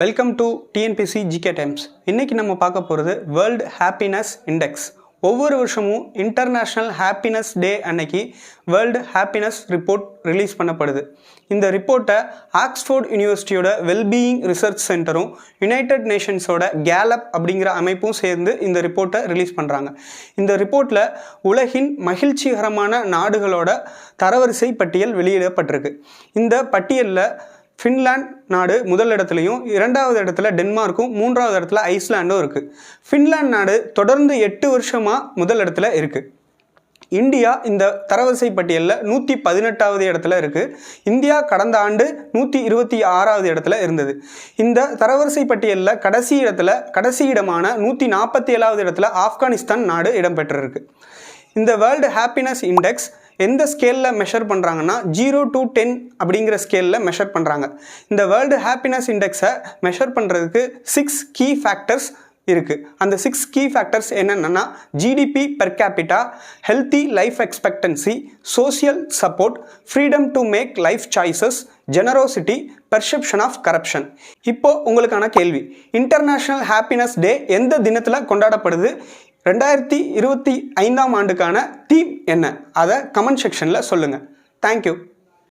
Welcome to TNPSC GK times இன்னைக்கு நம்ம பார்க்க போகிறது வேர்ல்டு ஹாப்பினஸ் இண்டெக்ஸ் ஒவ்வொரு வருஷமும் இன்டர்நேஷ்னல் ஹாப்பினஸ் டே அன்னைக்கு வேர்ல்டு ஹாப்பினஸ் ரிப்போர்ட் ரிலீஸ் பண்ணப்படுது. இந்த ரிப்போர்ட்டை ஆக்ஸ்ஃபோர்ட் யூனிவர்சிட்டியோட வெல்பீயிங் ரிசர்ச் சென்டரும் யுனைடெட் நேஷன்ஸோட கேலப் அப்படிங்கிற அமைப்பும் சேர்ந்து இந்த ரிப்போர்ட்டை ரிலீஸ் பண்ணுறாங்க இந்த ரிப்போர்ட்டில் உலகின் மகிழ்ச்சிகரமான நாடுகளோட தரவரிசை பட்டியல் வெளியிடப்பட்டிருக்கு. இந்த பட்டியலில் ஃபின்லாண்ட் நாடு முதல் இடத்துலையும் இரண்டாவது இடத்துல டென்மார்க்கும் மூன்றாவது இடத்துல ஐஸ்லாண்டும் இருக்குது ஃபின்லாண்ட் நாடு தொடர்ந்து எட்டு வருஷமாக முதல் இடத்துல இருக்குது இந்தியா இந்த தரவரிசை பட்டியலில் நூற்றி பதினெட்டாவது இடத்துல இருக்குது இந்தியா கடந்த ஆண்டு நூற்றி இருபத்தி ஆறாவது இடத்துல இருந்தது. இந்த தரவரிசை பட்டியலில் கடைசி இடத்துல கடைசி இடமான நூற்றி நாற்பத்தி ஏழாவது இடத்துல ஆப்கானிஸ்தான் நாடு இடம்பெற்றிருக்கு. இந்த வேர்ல்டு ஹாப்பினஸ் இண்டெக்ஸ் எந்த ஸ்கேலில் மெஷர் பண்ணுறாங்கன்னா ஜீரோ டு டென் அப்படிங்கிற ஸ்கேலில் மெஷர் பண்ணுறாங்க இந்த வேர்ல்டு ஹாப்பினஸ் இண்டெக்ஸை மெஷர் பண்ணுறதுக்கு சிக்ஸ் கீ ஃபேக்டர்ஸ் இருக்குது அந்த சிக்ஸ் கீ ஃபேக்டர்ஸ் என்னென்னா GDP per capita healthy life expectancy social support freedom to make life choices generosity perception of corruption இப்போ உங்களுக்கான கேள்வி. இன்டர்நேஷ்னல் ஹாப்பினஸ் டே எந்த தினத்தில் கொண்டாடப்படுது? ரெண்டாயிரத்தி இருபத்தி ஐந்தாம் ஆண்டுக்கான தீம் என்ன? அதை கமெண்ட் செக்ஷனில் சொல்லுங்கள் தேங்க்யூ